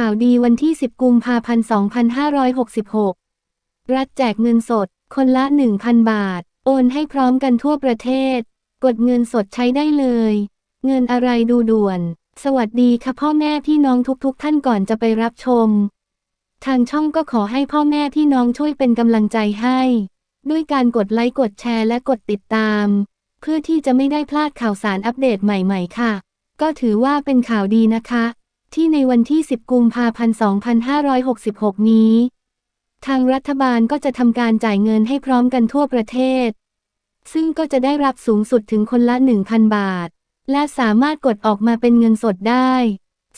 ข่าวดีวันที่ 10 กุมภาพันธ์ 2566 รัฐแจกเงินสด คนละ 1,000 บาท โอนให้พร้อมกันทั่วประเทศ กดเงินสดใช้ได้เลย เงินอะไรดูด่วน สวัสดีค่ะพ่อแม่พี่น้องทุกๆทท่านก่อนจะไปรับชม ทางช่องก็ขอให้พ่อแม่พี่น้องช่วยเป็นกำลังใจให้ ด้วยการกดไลค์กดแชร์และกดติดตาม เพื่อที่จะไม่ได้พลาดข่าวสารอัปเดตใหม่ ๆ ค่ะ ก็ถือว่าเป็นข่าวดีนะคะ ที่ในวันที่ 10 กุมภาพันธ์ 2566 นี้ ทางรัฐบาลก็จะทำการจ่ายเงินให้พร้อมกันทั่วประเทศ ซึ่งก็จะได้รับสูงสุดถึงคนละ 1,000 บาท และสามารถกดออกมาเป็นเงินสดได้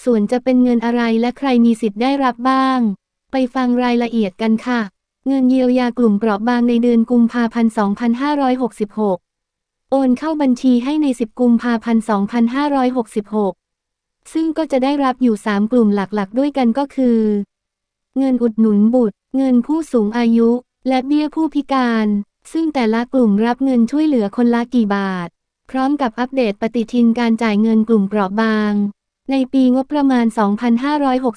ส่วนจะเป็นเงินอะไรและใครมีสิทธิ์ได้รับบ้าง ไปฟังรายละเอียดกันค่ะ เงินเยียวยากลุ่มเปราะบางในเดือนกุมภาพันธ์ 2566 โอนเข้าบัญชีให้ใน 10 กุมภาพันธ์ 2566 ซึ่งก็จะได้รับอยู่ 3 กลุ่มหลักๆ ด้วยกันก็คือ เงินอุดหนุนบุตร เงินผู้สูงอายุ และเบี้ยผู้พิการ ซึ่งแต่ละกลุ่มรับเงินช่วยเหลือคนละกี่บาท พร้อมกับอัปเดตปฏิทินการจ่ายเงินกลุ่มเปราะบาง ในปีงบประมาณ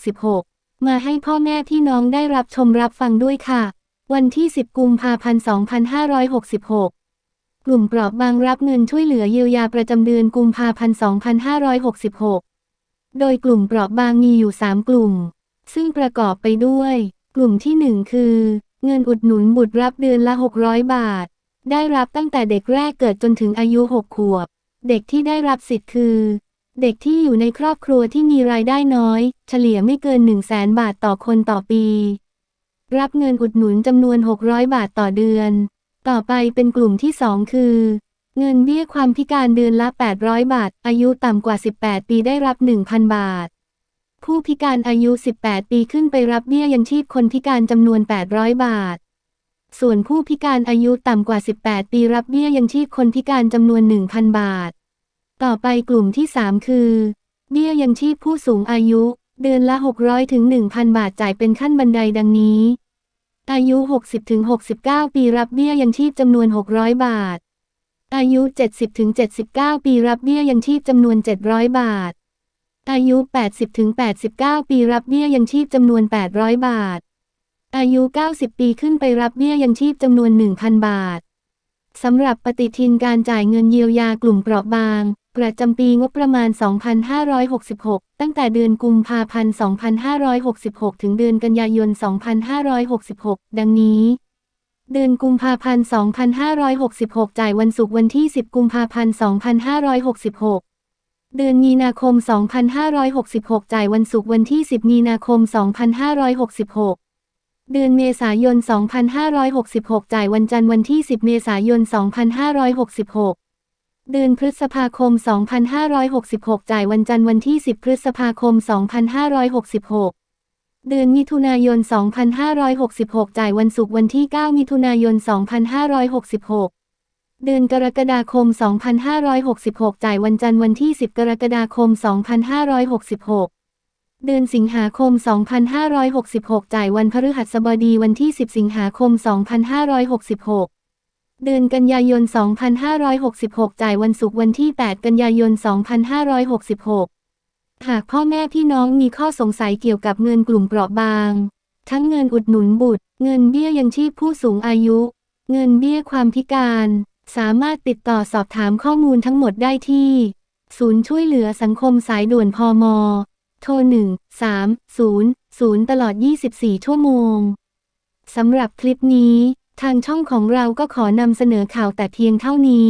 2566 มาให้พ่อแม่พี่น้องได้รับชมรับฟังด้วยค่ะ วันที่ 10 กุมภาพันธ์ 2566กลุ่มเปราะบางรับเงินช่วยเหลือเยียวยาประจำเดือนกุมภาพันธ์ 2566 โดยกลุ่มเปราะบางมีอยู่ 3 กลุ่ม ซึ่งประกอบไปด้วย กลุ่มที่ 1 คือ เงินอุดหนุนบุตรรับเดือนละ 600 บาท ได้รับตั้งแต่เด็กแรกเกิดจนถึงอายุ 6 ขวบ เด็กที่ได้รับสิทธิ์คือ เด็กที่อยู่ในครอบครัวที่มีรายได้น้อย เฉลี่ยไม่เกิน 1 0 0 0 0แบาทต่อคนต่อปี รับเงินอุดหนุนจำนวน 600 บาทต่อเดือน ต่อไปเป็นกลุ่มที่ 2 คือ เงินเบี้ยความพิการเดือนละ 800 บาท อายุต่ำกว่า 18 ปีได้รับ 1,000 บาท ผู้พิการอายุ 18 ปีขึ้นไปรับเบี้ยยังชีพคนพิการจำนวน 800 บาท ส่วนผู้พิการอายุต่ำกว่า 18 ปีรับเบี้ยยังชีพคนพิการจำนวน 1,000 บาท ต่อไปกลุ่มที่ 3 คือ เบี้ยยังชีพผู้สูงอายุ เดือนละ 600ถึง1,000 บาทจ่ายเป็นขั้นบันไดดังนี้ อายุ 60-69 ปีรับเบี้ยยังชีพจำนวน 600 บาท อายุ 70-79 ปีรับเบี้ยยังชีพจำนวน 700 บาท อายุ 80-89 ปีรับเบี้ยยังชีพจำนวน 800 บาท อายุ 90 ปีขึ้นไปรับเบี้ยยังชีพจำนวน 1,000 บาท สำหรับปฏิทินการจ่ายเงินเยียวยากลุ่มเปราะบาง ประจำปีงบประมาณ 2566 ตั้งแต่เดือนกุมภาพันธ์ 2566 ถึงเดือนกันยายน 2566 ดังนี้ เดือนกุมภาพันธ์ 2566 จ่ายวันศุกร์วันที่ 10 กุมภาพันธ์ 2566 เดือนมีนาคม 2566 จ่ายวันศุกร์วันที่ 10 มีนาคม 2566 เดือนเมษายน 2566 จ่ายวันจันทร์วันที่ 10 เมษายน 2566 เดือนพฤษภาคม 2566 จ่ายวันจันทร์วันที่ 10 พฤษภาคม 2566 เดือนมิถุนายน 2566 จ่ายวันศุกร์วันที่ 9 มิถุนายน 2566 เดือนกรกฎาคม 2566 จ่ายวันจันทร์วันที่ 10 กรกฎาคม 2566 เดือนสิงหาคม 2566 จ่ายวันพฤหัสบดีวันที่ 10 สิงหาคม 2566เดือนกันยายน 2566 จ่ายวันศุกร์วันที่ 8 กันยายน 2566 หากพ่อแม่พี่น้องมีข้อสงสัยเกี่ยวกับเงินกลุ่มเปราะบาง ทั้งเงินอุดหนุนบุตร เงินเบี้ยยังชีพผู้สูงอายุ เงินเบี้ยความพิการ สามารถติดต่อสอบถามข้อมูลทั้งหมดได้ที่ ศูนย์ช่วยเหลือสังคมสายด่วนพมโทร 1 3 0 0 ตลอด 24 ชั่วโมง สำหรับคลิปนี้ ทางช่องของเราก็ขอนำเสนอข่าวแต่เพียงเท่านี้